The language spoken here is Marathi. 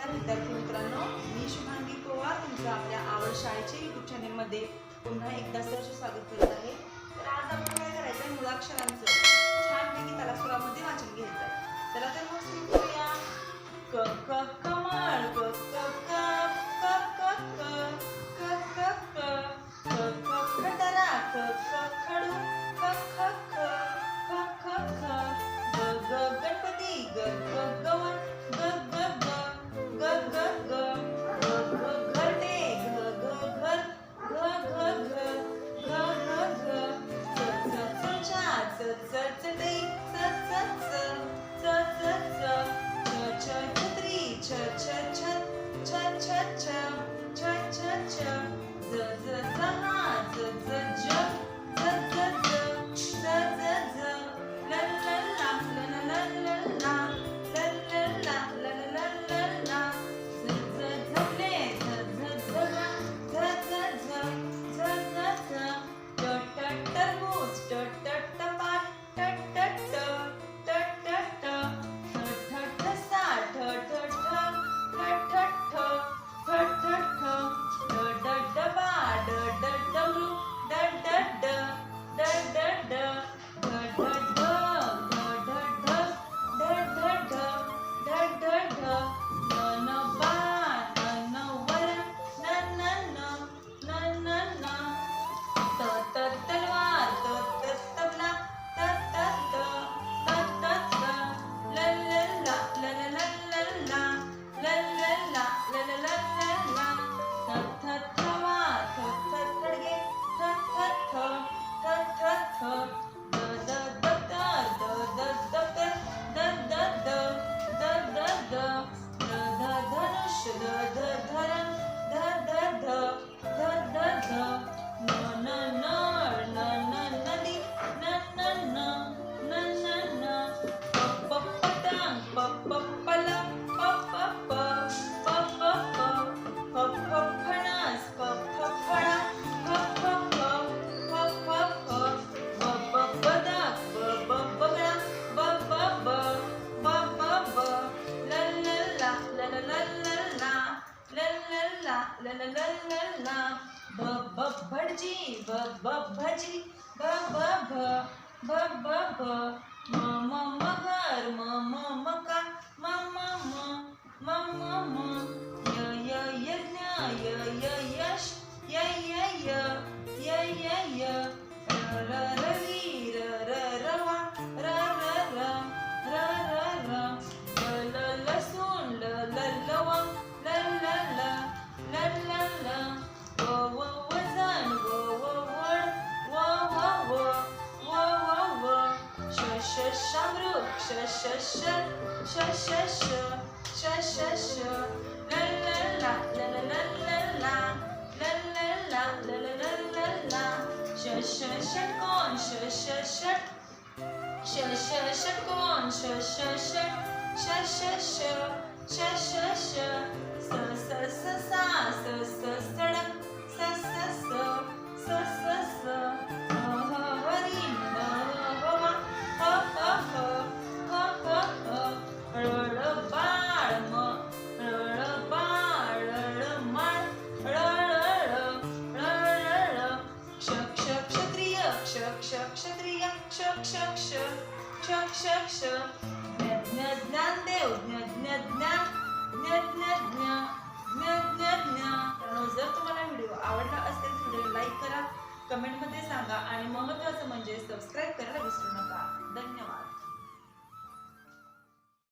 नमस्कार विद्यार्थी मित्रांनो. मी शुभांगी पवार. तुमचं आपल्या आवड शाळेच्या युट्यूब चॅनेलमध्ये पुन्हा एकदा सहर्ष स्वागत करत आहे. Saturday, Saturday. ला लल लल्ला ब ब भटजी ब ब भजी. ब ब भ ब ब भ म म म घर. म म मका म म म म म म. Şamruk şa şa şa şa şa şa şa şa şa la la la la la la la la la la la la la la la la şa şa şa kon şa şa şa şa şa şa kon şa şa şa şa şa şa şa şa şa sa sa sa sa sa sa ज्ञ ज्ञ ज्ञ जर तुम्हाला व्हिडिओ आवडला असेल तर व्हिडिओ लाईक करा कमेंटमध्ये सांगा आणि महत्वाचं म्हणजे सबस्क्राईब करायला विसरू नका. धन्यवाद.